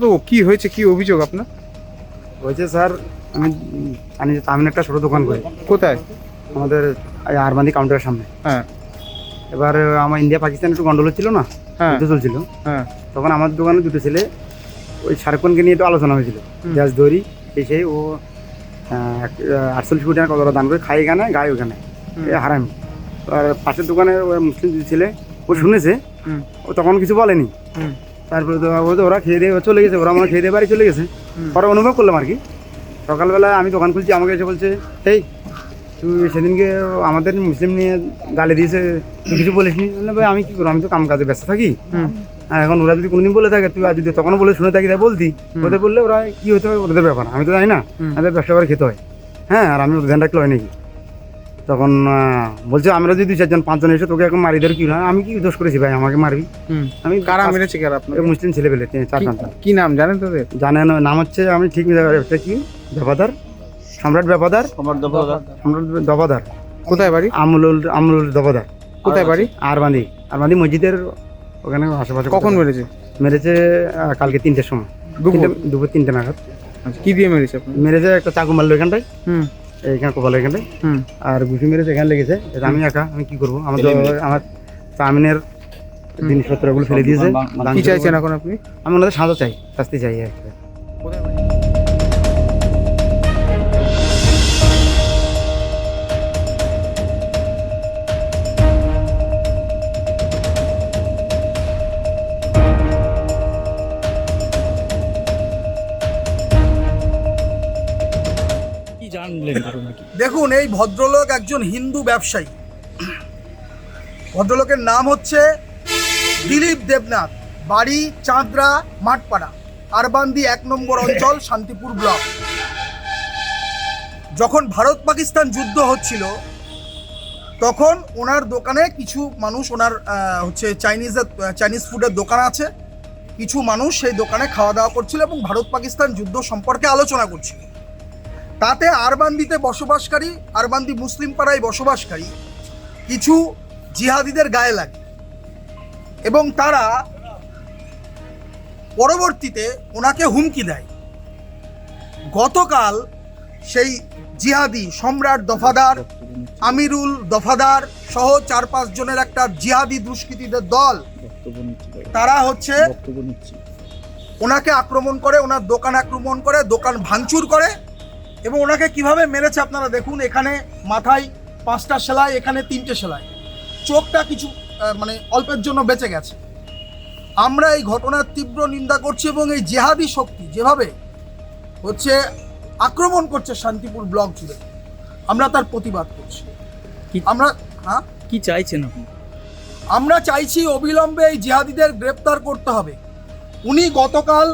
মূলত কি হয়েছে কি অভিযোগ আপনার? বলছে স্যার আমি যে আমি একটা ছোটো দোকান করি। কোথায়? আমাদের আরবান্দি কাউন্টারের সামনে। হ্যাঁ। এবার আমার ইন্ডিয়া পাকিস্তান একটু গন্ডগোল ছিল না? হ্যাঁ। চলছিল। হ্যাঁ। তখন আমার দোকানে দুটো ছেলে ওই শাহরুখ নিয়ে একটু আলোচনা হয়েছিল। গ্যাস দড়ি এই সেই ও আটচল্লিশ কোটি টাকা কত দান করে খাই এখানে গায়ে ওখানে। হারামি। আর পাশের দোকানে ওই মুসলিম ছেলে ও শুনেছে ও তখন কিছু বলেনি। তারপরে তো ওরা খেয়ে দিয়ে চলে গেছে ওরা আমার খেয়ে দিয়ে বাড়ি চলে গেছে। পরে অনুভব করলাম আর কি। সকালবেলা আমি দোকান খুলছি আমাকে এসে বলছে এই তুই সেদিনকে আমাদের মুসলিম নিয়ে গালি দিয়েছে তুই কিছু বললাম, ভাই আমি কি করব? আমি তো কাম কাজে ব্যস্ত থাকি। আর এখন ওরা যদি কোনোদিন বলে থাকে তুই আর যদি তখনও বলে শুনে থাকি তাই বলতি। ওদের বললে ওরা কি হতে হয় ওদের ব্যাপার। আমি তো জানি না। আমাদের ব্যবসা করে খেতে হয়। হ্যাঁ আর আমি ওদের ধ্যান রাখলে হয় নাকি? তখন বলছে আমরা যদি দুই চারজন পাঁচজন এসে তোকে এখন মারি ধরে কি না আমি কি দোষ করেছি ভাই? আমাকে মারবি? হুম। আমি কারা মেরেছি কারা আপনার মুসলিম ছেলে পেলে চার পাঁচটা কি নাম জানেন তোদের? জানেন নাম হচ্ছে আমি ঠিক কি? ব্যাপাদার সম্রাট ব্যাপাদার সম্রাট দবাদার কোথায় বাড়ি? আমলুল আমলুল দবাদার কোথায় বাড়ি? আরবান্দি। আরবান্দি মসজিদের ওখানে আশেপাশে কখন মেরেছে? মেরেছে কালকে তিনটের সময়। দুপুর? তিনটে- দুপুর তিনটে নাগাদ। আচ্ছা, কি দিয়ে মেরেছে মেরেছে একটা চাকু মারলো এখানটায়। হুম। এইখানে কপালের এখানে। হুম। আর গুছি মেরেছে এখানে লেগেছে এটা আমি একা আমি কি করব? আমার আমার চাউমিনের জিনিসপত্রগুলো ফেলে দিয়েছে। কি করে- চাইছেন এখন আপনি? আমি ওনাদের সাজা চাই শাস্তি চাই একটা দেখুন এই ভদ্রলোক একজন হিন্দু ব্যবসায়ী। ভদ্রলোকের নাম হচ্ছে দিলীপ দেবনাথ বাড়ি চাঁদরা মাঠপাড়া আরবান্দি এক নম্বর অঞ্চল শান্তিপুর ব্লক। যখন ভারত পাকিস্তান যুদ্ধ হচ্ছিল তখন ওনার দোকানে কিছু মানুষ ওনার হচ্ছে চাইনিজের চাইনিজ ফুডের দোকান আছে। কিছু মানুষ সেই দোকানে খাওয়া দাওয়া করছিল এবং ভারত পাকিস্তান যুদ্ধ সম্পর্কে আলোচনা করছিল। তাতে আরবান্দিতে বসবাসকারী আরবান্দি মুসলিম পাড়ায় বসবাসকারী কিছু জিহাদিদের গায়ে লাগে এবং তারা পরবর্তীতে ওনাকে হুমকি দেয়। গতকাল সেই জিহাদি সম্রাট দফাদার আমিরুল দফাদার সহ চার পাঁচ জনের একটা জিহাদি দুষ্কৃতীদের দল তারা হচ্ছে ওনাকে আক্রমণ করে ওনার দোকান আক্রমণ করে দোকান ভাঙচুর করে এবং ওনাকে কীভাবে মেরেছে আপনারা দেখুন এখানে মাথায় পাঁচটা সেলাই এখানে তিনটে সেলাই। চোখটা কিছু মানে অল্পের জন্য বেঁচে গেছে। আমরা এই ঘটনার তীব্র নিন্দা করছি এবং এই জেহাদি শক্তি যেভাবে হচ্ছে আক্রমণ করছে শান্তিপুর ব্লক জুড়ে আমরা তার প্রতিবাদ করছি। আমরা হ্যাঁ? কি চাইছেন আপনি? আমরা চাইছি অবিলম্বে এই জেহাদিদের গ্রেপ্তার করতে হবে। উনি গতকাল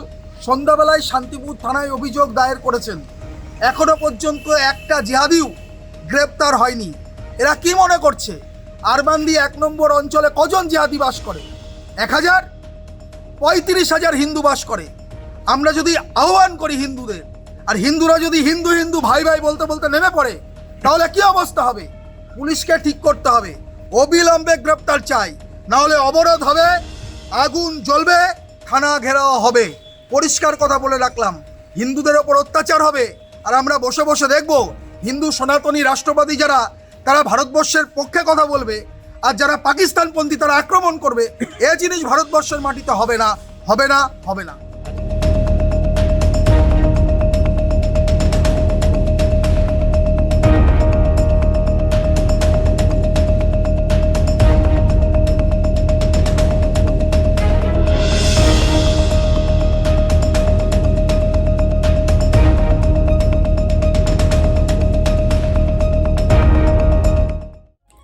সন্ধ্যাবেলায় শান্তিপুর থানায় অভিযোগ দায়ের করেছেন। এখনও পর্যন্ত একটা জিহাদিও গ্রেপ্তার হয়নি। এরা কি মনে করছে? আরবান্দি এক নম্বর অঞ্চলে কজন জিহাদি বাস করে? এক হাজার? পঁয়ত্রিশ হাজার হিন্দু বাস করে। আমরা যদি আহ্বান করি হিন্দুদের, আর হিন্দুরা যদি হিন্দু হিন্দু ভাই ভাই বলতে বলতে নেমে পড়ে, তাহলে কি অবস্থা হবে? পুলিশকে ঠিক করতে হবে। অবিলম্বে গ্রেপ্তার চাই। না হলে অবরোধ হবে, আগুন জ্বলবে থানা ঘেরাও হবে। পরিষ্কার কথা বলে রাখলাম। হিন্দুদের ওপর অত্যাচার হবে। আর আমরা বসে বসে দেখব হিন্দু সনাতনী রাষ্ট্রবাদী যারা, তারা ভারতবর্ষের পক্ষে কথা বলবে আর যারা পাকিস্তানপন্থী তারা আক্রমণ করবে, এ জিনিস ভারতবর্ষের মাটিতে হবে না হবে না হবে না।